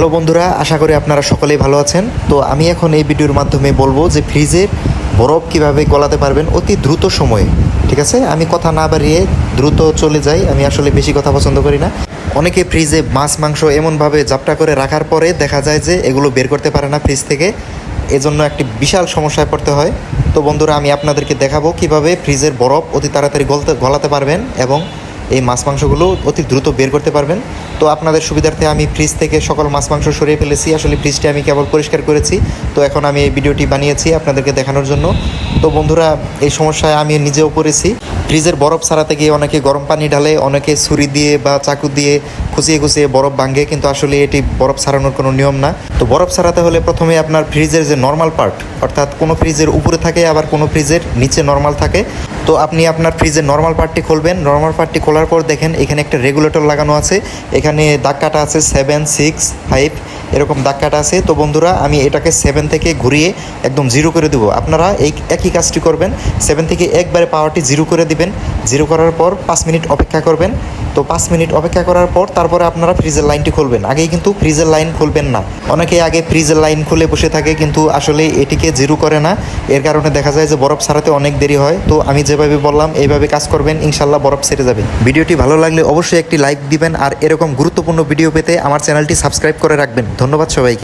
Hello বন্ধুরা, আশা করি আপনারা সকলেই ভালো আছেন। তো আমি এখন এই ভিডিওর মাধ্যমে বলব যে ফ্রিজের বরফ কীভাবে গলাতে পারবেন অতি দ্রুত সময়ে। ঠিক আছে? আমি কথা না বাড়িয়ে দ্রুত চলে যাই। আমি আসলে বেশি কথা পছন্দ করি না। অনেকে ফ্রিজে মাছ, মাংস এমনভাবে জাপটা করে রাখার পরে দেখা যায় যে এগুলো বের করতে পারে না ফ্রিজ থেকে। এজন্য একটি বিশাল সমস্যায় পড়তে হয়। তো বন্ধুরা, আমি আপনাদেরকে দেখাবো কীভাবে ফ্রিজের বরফ অতি তাড়াতাড়ি গলতে গলাতে পারবেন এবং এই মাছ মাংসগুলো অতি দ্রুত বের করতে পারবেন। তো আপনাদের সুবিধার্থে আমি ফ্রিজ থেকে সকল মাছ মাংস সরিয়ে ফেলেছি। আসলে ফ্রিজটি আমি কেবল পরিষ্কার করেছি। তো এখন আমি এই ভিডিওটি বানিয়েছি আপনাদেরকে দেখানোর জন্য। তো বন্ধুরা, এই সমস্যায় আমি নিজেও পড়েছি। ফ্রিজের বরফ ছাড়াতে গিয়ে অনেকে গরম পানি ঢালে, অনেকে ছুরি দিয়ে বা চাকু দিয়ে খুঁচিয়ে খুঁচিয়ে বরফ ভাঙে, কিন্তু আসলে এটি বরফ ছাড়ানোর কোনো নিয়ম না। তো বরফ ছাড়াতে হলে প্রথমে আপনার ফ্রিজের যে নর্মাল পার্ট অর্থাৎ কোনো ফ্রিজের উপরে থাকে, আবার কোনো ফ্রিজের নিচে নর্মাল থাকে। তো আপনি আপনার ফ্রিজের নর্মাল পার্টটি খুলবেন। নর্মাল পার্টটি খোলার পর দেখেন, এখানে একটা রেগুলেটর লাগানো আছে। এখানে দাগ কাটা আছে সেভেন সিক্স ফাইভ এরকম দাগ কাটা আছে। তো বন্ধুরা, আমি এটাকে সেভেন থেকে ঘুরিয়ে একদম জিরো করে দেবো। আপনারা এই একই কাজটি করবেন। সেভেন থেকে একবারে পাওয়ারটি জিরো করে দিবেন। জিরো করার পর পাঁচ মিনিট অপেক্ষা করবেন। তো পাঁচ মিনিট অপেক্ষা করার পর তারপরে আপনারা ফ্রিজের লাইনটি খুলবেন। আগেই কিন্তু ফ্রিজের লাইন খুলবেন না। অনেকে আগে ফ্রিজের লাইন খুলে বসে থাকে কিন্তু আসলে এটিকে জিরো করে না। এর কারণে দেখা যায় যে বরফ ছাড়াতে অনেক দেরি হয়। তো আমি যেভাবে বললাম, এইভাবে কাজ করবেন, ইনশাল্লাহ বরফ সেরে যাবে। ভিডিওটি ভালো লাগলে অবশ্যই একটি লাইক দিবেন আর এরকম গুরুত্বপূর্ণ ভিডিও পেতে আমার চ্যানেলটি সাবস্ক্রাইব করে রাখবেন। ধন্যবাদ সবাইকে।